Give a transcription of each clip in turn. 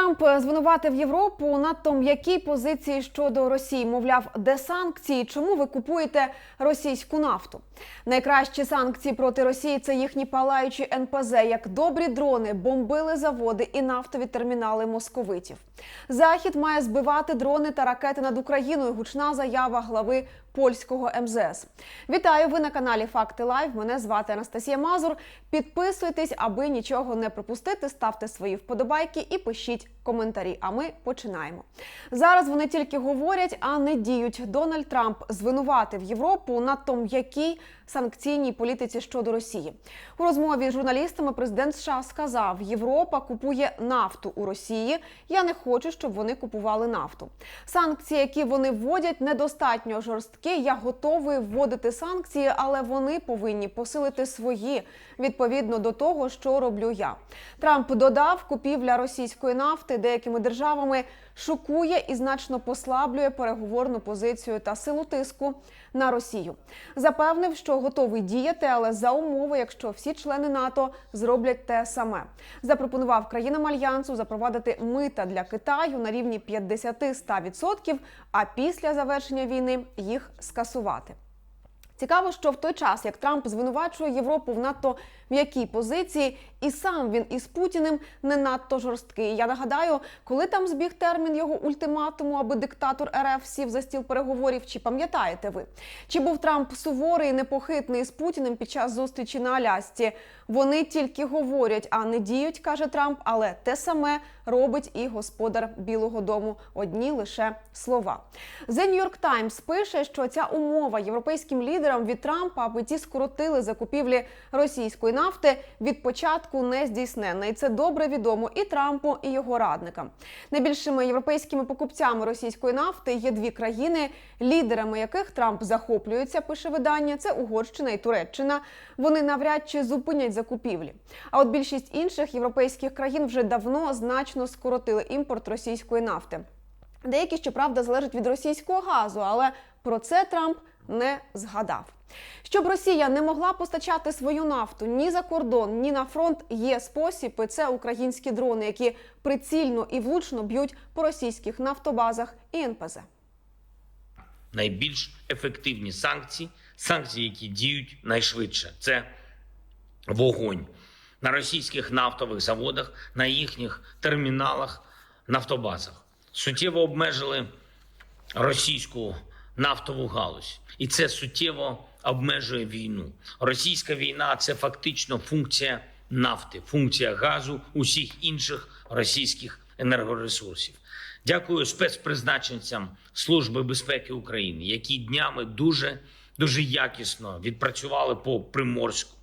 Трамп звинуватив Європу надто м'якій позиції щодо Росії. Мовляв, де санкції? Чому ви купуєте російську нафту? Найкращі санкції проти Росії це їхні палаючі НПЗ, як добрі дрони бомбили заводи і нафтові термінали московитів. Захід має збивати дрони та ракети над Україною. Гучна заява глави польського МЗС. Вітаю! Ви на каналі Факти Лайв. Мене звати Анастасія Мазур. Підписуйтесь, аби нічого не пропустити. Ставте свої вподобайки і пишіть коментарі. А ми починаємо. Зараз вони тільки говорять, а не діють. Дональд Трамп звинуватив Європу на надто м'якій санкційній політиці щодо Росії. У розмові з журналістами президент США сказав: Європа купує нафту у Росії. Я не хочу, щоб вони купували нафту. Санкції, які вони вводять, недостатньо жорсткі. Я готовий вводити санкції, але вони повинні посилити свої відповідно до того, що роблю я. Трамп додав, купівля російської нафти деякими державами шокує і значно послаблює переговорну позицію та силу тиску на Росію. Запевнив, що готовий діяти, але за умови, якщо всі члени НАТО зроблять те саме. Запропонував країнам альянсу запровадити мита для Китаю на рівні 50-100%, а після завершення війни їх скасувати. Цікаво, що в той час, як Трамп звинувачує Європу в надто м'якій позиції, і сам він із Путіним не надто жорсткий. Я нагадаю, коли там збіг термін його ультиматуму, аби диктатор РФ сів за стіл переговорів, чи пам'ятаєте ви? Чи був Трамп суворий і непохитний з Путіним під час зустрічі на Алясці? Вони тільки говорять, а не діють, каже Трамп, але те саме робить і господар Білого Дому. Одні лише слова. The New York Times пише, що ця умова європейським лідерам від Трампа, аби ті скоротили закупівлі російської нафти, від початку не здійснена. І це добре відомо і Трампу, і його радникам. Найбільшими європейськими покупцями російської нафти є дві країни, лідерами яких Трамп захоплюється. Пише видання. Це Угорщина і Туреччина. Вони навряд чи зупинять закупівлі. А от більшість інших європейських країн вже давно значно скоротили імпорт російської нафти. Деякі, щоправда, залежать від російського газу, але про це Трамп не згадав. Щоб Росія не могла постачати свою нафту ні за кордон, ні на фронт, є спосіб. і Це українські дрони, які прицільно і влучно б'ють по російських нафтобазах і НПЗ. найбільш ефективні санкції, санкції, які діють найшвидше. Це вогонь на російських нафтових заводах, на їхніх терміналах, нафтобазах. Суттєво обмежили російську нафтову галузь, і це суттєво обмежує війну. Російська війна це фактично функція нафти, функція газу, усіх інших російських енергоресурсів. Дякую спецпризначенцям Служби безпеки України, які днями дуже дуже якісно відпрацювали по Приморську.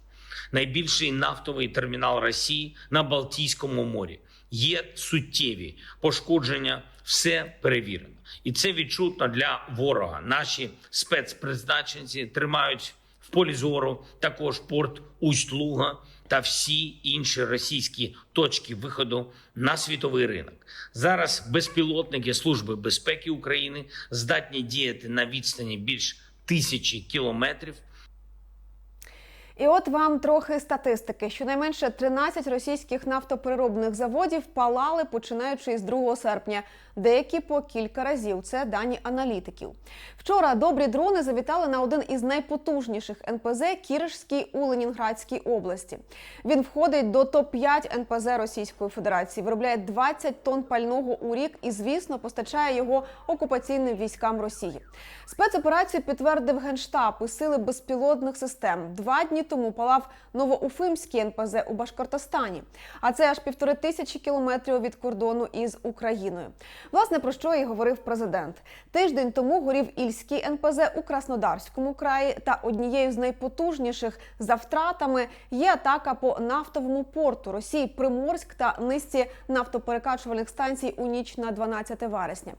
Найбільший нафтовий термінал Росії на Балтійському морі. Є суттєві пошкодження, все перевірено, і це відчутно для ворога. Наші спецпризначенці тримають в полі зору також порт Усть-Луга та всі інші російські точки виходу на світовий ринок. Зараз безпілотники Служби безпеки України здатні діяти на відстані більш тисячі кілометрів. І от вам трохи статистики. Щонайменше 13 російських нафтопереробних заводів палали починаючи із 2 серпня. Деякі по кілька разів. Це дані аналітиків. Вчора добрі дрони завітали на один із найпотужніших НПЗ Кіришський у Ленінградській області. Він входить до топ-5 НПЗ Російської Федерації, виробляє 20 тонн пального у рік і, звісно, постачає його окупаційним військам Росії. Спецоперацію підтвердив генштаб і сили безпілотних систем. Два дні тому палав Новоуфимський НПЗ у Башкортостані. А це аж півтори тисячі кілометрів від кордону із Україною. Власне про що і говорив президент. Тиждень тому горів Ільський НПЗ у Краснодарському краї. Та однією з найпотужніших за втратами є атака по нафтовому порту Росії Приморськ та низці нафтоперекачувальних станцій у ніч на 12 вересня.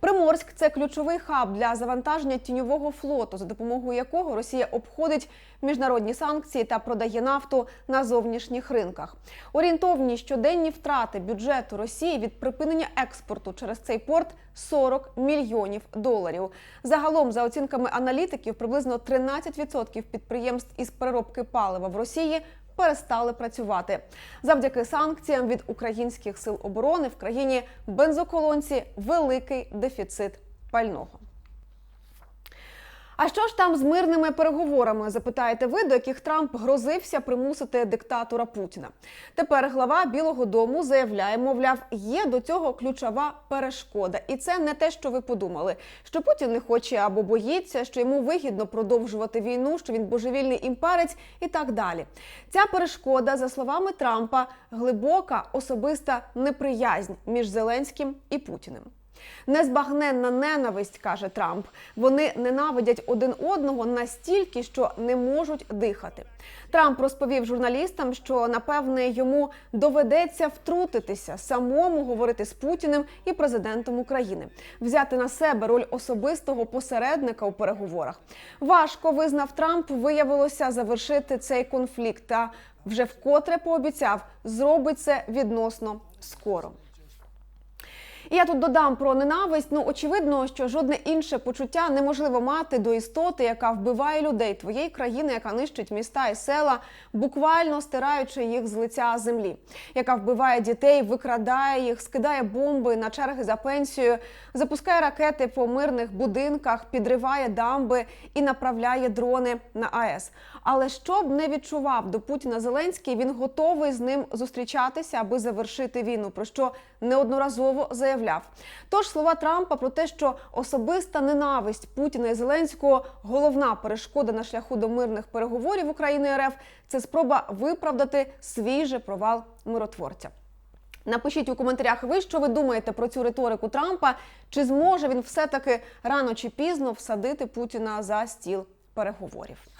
Приморськ це ключовий хаб для завантаження тіньового флоту, за допомогою якого Росія обходить міжнародні санкції та продає нафту на зовнішніх ринках. Орієнтовні щоденні втрати бюджету Росії від припинення експорту через цей порт 40 мільйонів доларів. Загалом, за оцінками аналітиків, приблизно 13% підприємств із переробки палива в Росії перестали працювати. Завдяки санкціям від українських сил оборони в країні бензоколонці великий дефіцит пального. А що ж там з мирними переговорами? Запитаєте ви, до яких Трамп грозився примусити диктатора Путіна. Тепер глава Білого Дому заявляє, мовляв, є до цього ключова перешкода, і це не те, що ви подумали. Що Путін не хоче або боїться, що йому вигідно продовжувати війну, що він божевільний імперець і так далі. Ця перешкода, за словами Трампа, глибока особиста неприязнь між Зеленським і Путіним. Незбагненна ненависть, каже Трамп. Вони ненавидять один одного настільки, що не можуть дихати. Трамп розповів журналістам, що напевне йому доведеться втрутитися, самому говорити з Путіним і президентом України, взяти на себе роль особистого посередника у переговорах. Важко визнав Трамп, виявилося завершити цей конфлікт. Та вже вкотре пообіцяв зробить це відносно скоро. І я тут додам про ненависть. Ну очевидно, що жодне інше почуття неможливо мати до істоти, яка вбиває людей твоєї країни, яка нищить міста і села, буквально стираючи їх з лиця землі, яка вбиває дітей, викрадає їх, скидає бомби на черги за пенсію, запускає ракети по мирних будинках, підриває дамби і направляє дрони на АЕС. Але щоб не відчував до Путіна Зеленський, він готовий з ним зустрічатися, аби завершити війну. Про що неодноразово заявляв. Тож слова Трампа про те, що особиста ненависть Путіна і Зеленського головна перешкода на шляху до мирних переговорів України РФ це спроба виправдати свій же провал миротворця. Напишіть у коментарях ви, що ви думаєте про цю риторику Трампа. Чи зможе він все-таки рано чи пізно всадити Путіна за стіл переговорів?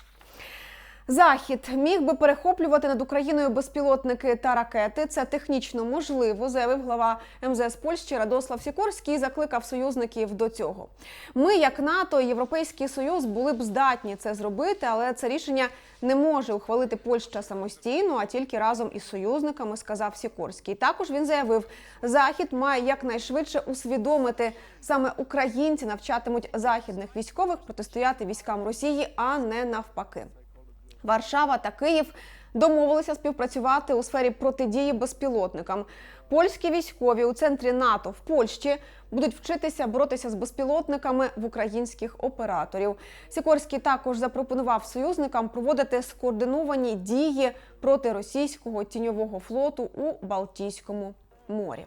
Захід міг би перехоплювати над Україною безпілотники та ракети. Це технічно можливо, заявив глава МЗС Польщі Радослав Сікорський. і Закликав союзників до цього. Ми, як НАТО Європейський Союз, були б здатні це зробити, але це рішення не може ухвалити Польща самостійно, а тільки разом із союзниками, сказав Сікорський. Також він заявив, захід має якнайшвидше усвідомити саме українці навчатимуть західних військових протистояти військам Росії, а не навпаки. Варшава та Київ домовилися співпрацювати у сфері протидії безпілотникам. Польські військові у центрі НАТО в Польщі будуть вчитися боротися з безпілотниками в українських операторів. Сікорський також запропонував союзникам проводити скоординовані дії проти російського тіньового флоту у Балтійському морі.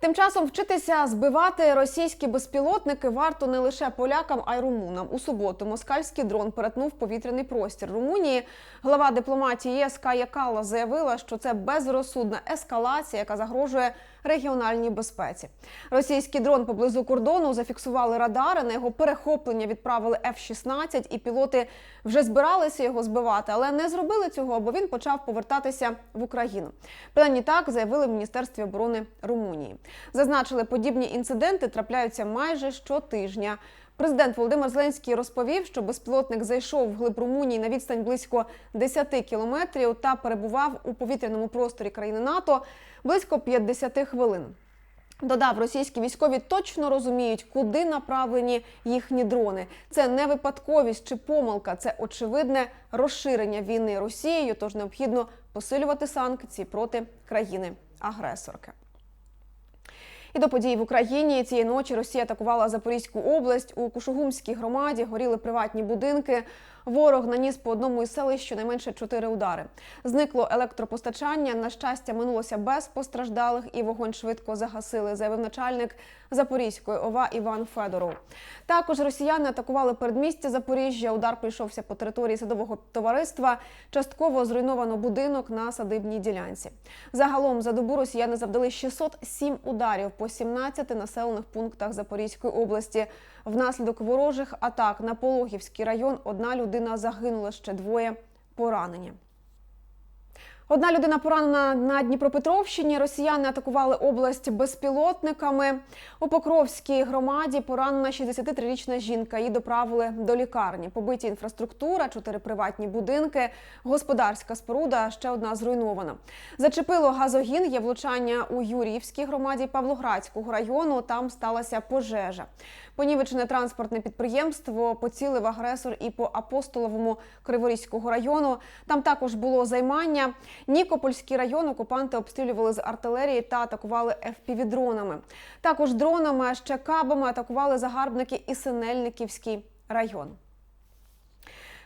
Тим часом вчитися збивати російські безпілотники варто не лише полякам, а й румунам. У суботу москальський дрон перетнув повітряний простір Румунії. Глава дипломатії ЄС Кая Калла заявила, що це безрозсудна ескалація, яка загрожує регіональній безпеці. Російський дрон поблизу кордону зафіксували радари. На його перехоплення відправили F-16, і пілоти вже збиралися його збивати, але не зробили цього, бо він почав повертатися в Україну. Принаймні так заявили в міністерстві оборони Румунії. Зазначили, подібні інциденти трапляються майже щотижня. Президент Володимир Зеленський розповів, що безпілотник зайшов в глиб Румунії на відстань близько 10 кілометрів та перебував у повітряному просторі країни НАТО близько 50 хвилин. Додав, російські військові точно розуміють, куди направлені їхні дрони. Це не випадковість чи помилка, це очевидне розширення війни Росією. Тож необхідно посилювати санкції проти країни-агресорки. І до подій в Україні цієї ночі Росія атакувала Запорізьку область. У Кушугумській громаді горіли приватні будинки. Ворог наніс по одному із селищ щонайменше чотири удари. Зникло електропостачання. На щастя, минулося без постраждалих, і вогонь швидко загасили, заявив начальник Запорізької ОВА Іван Федоров. Також росіяни атакували передмістя Запоріжжя. Удар прийшовся по території садового товариства. Частково зруйновано будинок на садибній ділянці. Загалом за добу росіяни завдали 607 ударів по 17 населених пунктах Запорізької області. Внаслідок ворожих атак на Пологівський район одна людина загинула, ще двоє поранені. Одна людина поранена на Дніпропетровщині. Росіяни атакували область безпілотниками. У Покровській громаді поранена 63-річна жінка. Її доправили до лікарні. Побиті інфраструктура, чотири приватні будинки, господарська споруда, ще одна зруйнована. Зачепило газогін. Є влучання у Юрівській громаді Павлоградського району. Там сталася пожежа. Понівечене транспортне підприємство поцілив агресор і по апостоловому Криворізького району. Там також було займання. Нікопольський район окупанти обстрілювали з артилерії та атакували FPV-дронами. Також дронами, а ще кабами атакували загарбники і Синельниківський район.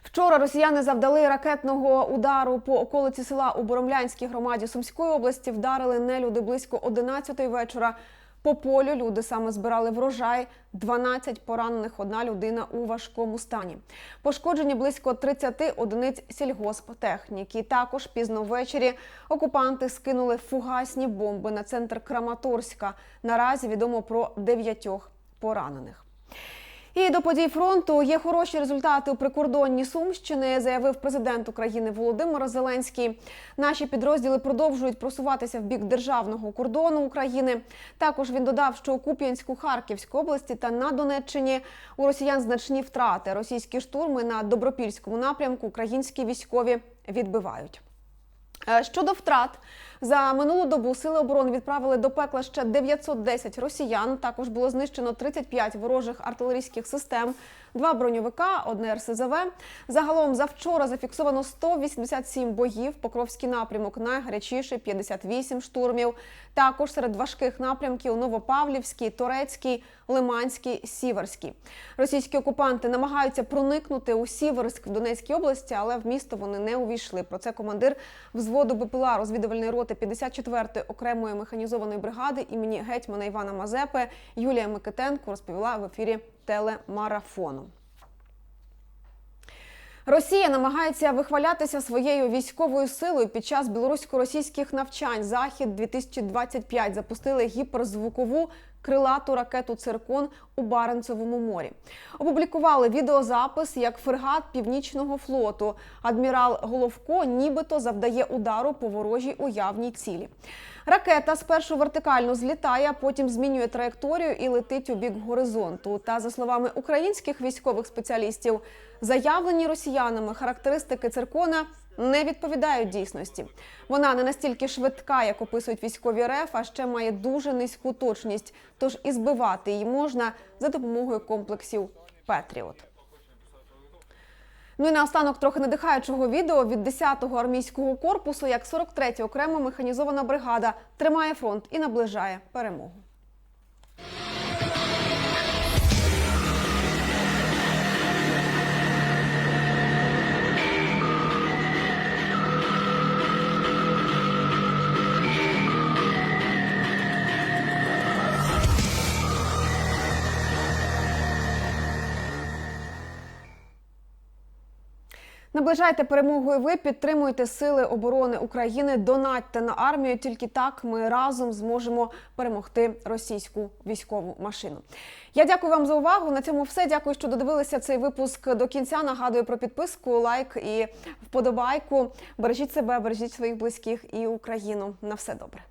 Вчора росіяни завдали ракетного удару по околиці села у Боромлянській громаді Сумської області. Вдарили нелюди близько 11-ї вечора. По полю люди саме збирали врожай. 12 поранених, одна людина у важкому стані. Пошкоджені близько 30 одиниць сільгосптехніки. Також пізно ввечері окупанти скинули фугасні бомби на центр Краматорська. Наразі відомо про дев'ятьох поранених. І до подій фронту є хороші результати у прикордонні Сумщини, заявив президент України Володимир Зеленський. Наші підрозділи продовжують просуватися в бік державного кордону України. Також він додав, що у Куп'янську, Харківській області та на Донеччині у росіян значні втрати. Російські штурми на добропільському напрямку українські військові відбивають. Е, Щодо втрат, за минулу добу сили оборони відправили до пекла ще 910 росіян. Також було знищено 35 ворожих артилерійських систем, два броньовика, одне РСЗВ. Загалом за вчора зафіксовано 187 боїв. Покровський напрямок найгарячіший 58 штурмів. Також серед важких напрямків Новопавлівський, Торецький, Лиманський, Сіверський. Російські окупанти намагаються проникнути у Сіверськ в Донецькій області, але в місто вони не увійшли. Про це командир взводу БПЛА розвідувальної роти 54-ї окремої механізованої бригади імені гетьмана Івана Мазепи Юлія Микитенко розповіла в ефірі телемарафону. Росія намагається вихвалятися своєю військовою силою під час білорусько-російських навчань. Захід 2025 запустили гіперзвукову крилату ракету Циркон у Баренцевому морі. Опублікували відеозапис, як фрегат Північного флоту. Адмірал Головко нібито завдає удару по ворожій уявній цілі. Ракета спершу вертикально злітає, потім змінює траєкторію і летить у бік горизонту. Та за словами українських військових спеціалістів, заявлені росіянами характеристики циркона не відповідають дійсності. Вона не настільки швидка, як описують військові РФ, а ще має дуже низьку точність. Тож і збивати її можна за допомогою комплексів Петріот. Ну і наостанок трохи надихаючого відео від 10-го армійського корпусу, як 43-я окрема механізована бригада тримає фронт і наближає перемогу. Наближайте перемогу і ви підтримуйте сили оборони України. Донатьте на армію. Тільки так ми разом зможемо перемогти російську військову машину. Я дякую вам за увагу. На цьому все. Дякую, що додивилися цей випуск до кінця. Нагадую про підписку, лайк і вподобайку. Бережіть себе, бережіть своїх близьких і Україну. На все добре.